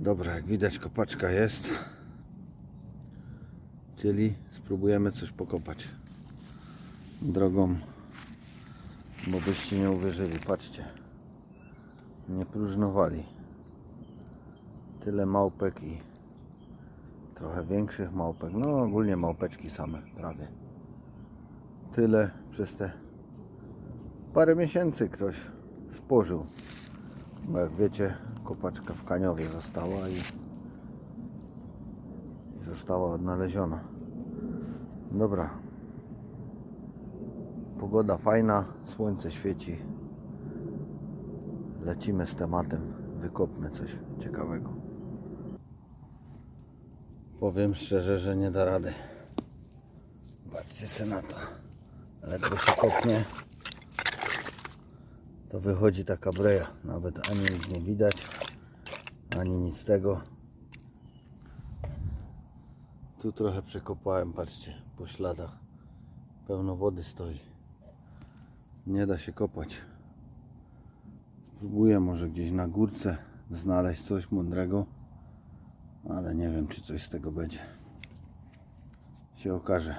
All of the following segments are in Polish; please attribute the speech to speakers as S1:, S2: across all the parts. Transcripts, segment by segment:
S1: Dobra, jak widać kopaczka jest. Czyli spróbujemy coś pokopać. Drogą, bo byście nie uwierzyli. Patrzcie. Nie próżnowali. Tyle małpek i trochę większych małpek. No ogólnie małpeczki same prawie. Tyle przez te parę miesięcy ktoś spożył. Bo jak wiecie, kopaczka w Kaniowie została i, i została odnaleziona. Dobra. Pogoda fajna, słońce świeci. Lecimy z tematem, wykopmy coś ciekawego. Powiem szczerze, że nie da rady. Patrzcie sobie na to. Ledwo się kopnie to wychodzi taka breja. Nawet ani nic nie widać, ani nic tego. Tu trochę przekopałem, patrzcie, po śladach. Pełno wody stoi. Nie da się kopać. Spróbuję może gdzieś na górce znaleźć coś mądrego, ale nie wiem, czy coś z tego będzie. Się okaże.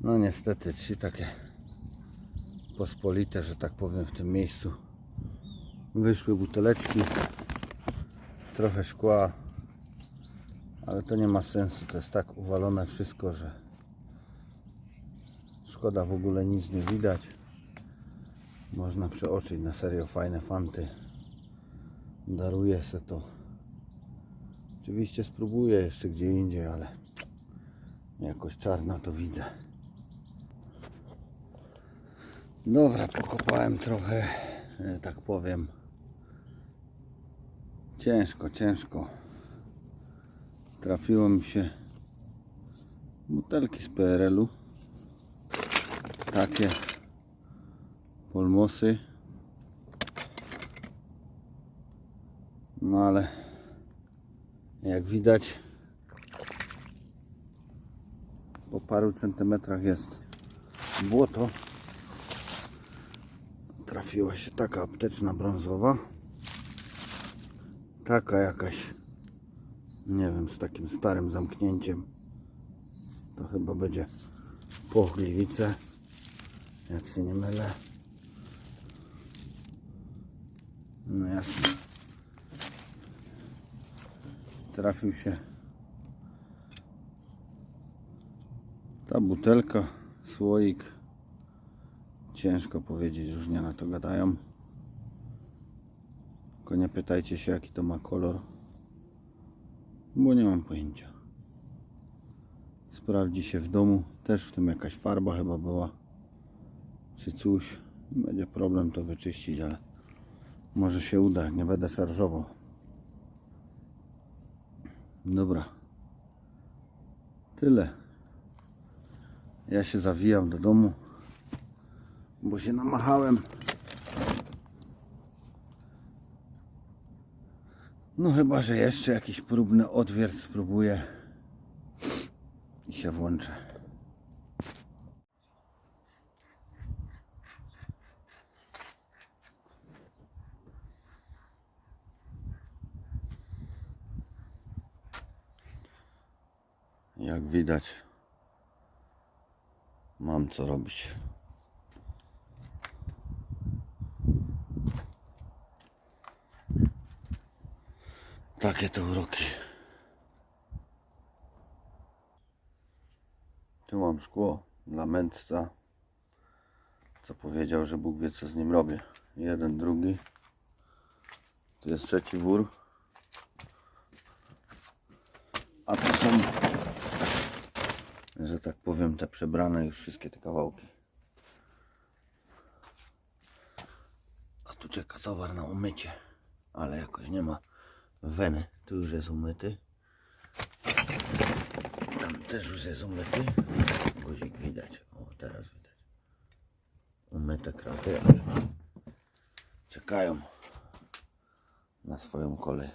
S1: No niestety, trzy takie pospolite, że tak powiem, w tym miejscu. Wyszły buteleczki, trochę szkła, ale to nie ma sensu. To jest tak uwalone wszystko, że szkoda w ogóle nic nie widać. Można przeoczyć na serio fajne fanty. Daruję se to. Oczywiście spróbuję jeszcze gdzie indziej, ale jakoś czarno to widzę. Dobra, pokopałem trochę, e, tak powiem. Ciężko, ciężko. Trafiło mi się butelki z PRL-u. Takie polmosy. No ale jak widać po paru centymetrach jest błoto trafiła się taka apteczna brązowa. Taka jakaś, nie wiem, z takim starym zamknięciem. To chyba będzie pochliwice, jak się nie mylę. No jasne. Trafił się ta butelka, słoik. Ciężko powiedzieć, różnie na to gadają. Tylko nie pytajcie się jaki to ma kolor, bo nie mam pojęcia. Sprawdzi się w domu, też w tym jakaś farba chyba była, czy coś. Będzie problem to wyczyścić, ale może się uda, nie będę szarżował. Dobra. Tyle. Ja się zawijam do domu bo się namachałem. No chyba, że jeszcze jakiś próbny odwiert spróbuję i się włączę. Jak widać, mam co robić. Takie to uroki. Tu mam szkło dla mędrca, co powiedział, że Bóg wie co z nim robię. Jeden, drugi. Tu jest trzeci wór. A tu są, że tak powiem, te przebrane już wszystkie te kawałki. A tu czeka towar na umycie, ale jakoś nie ma weny. Tu już jest umyty. Tam też już jest umyty. Guzik widać. O, teraz widać. Umyte kraty, ale czekają na swoją kolej.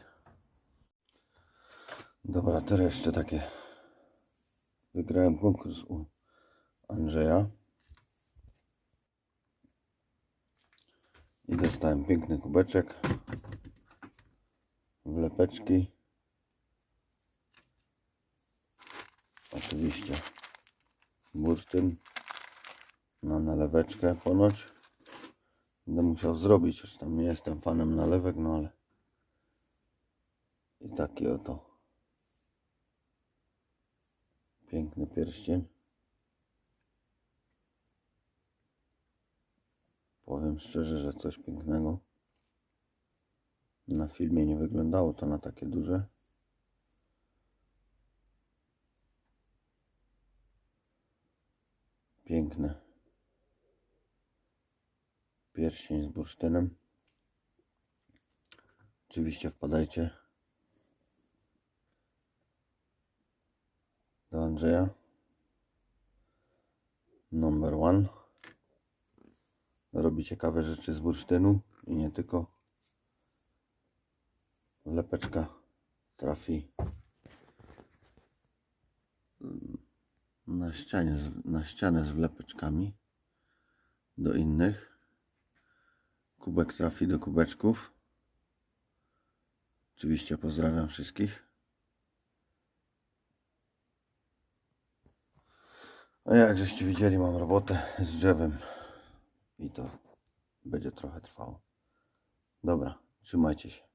S1: Dobra, teraz jeszcze takie. Wygrałem konkurs u Andrzeja. I dostałem piękny kubeczek. Wlep Lampeczki. Oczywiście bursztyn na naleweczkę ponoć. Będę musiał zrobić, choć tam nie jestem fanem nalewek, no ale i taki oto piękny pierścień. Powiem szczerze, że coś pięknego. Na filmie nie wyglądało to na takie duże. Piękne. Pierścień z bursztynem. Oczywiście wpadajcie do Andrzeja. Number one. Robi ciekawe rzeczy z bursztynu i nie tylko. Lepeczka trafi na, ścianie, na ścianę z wlepeczkami do innych. Kubek trafi do kubeczków. Oczywiście pozdrawiam wszystkich. A jak żeście widzieli, mam robotę z drzewem i to będzie trochę trwało. Dobra, trzymajcie się.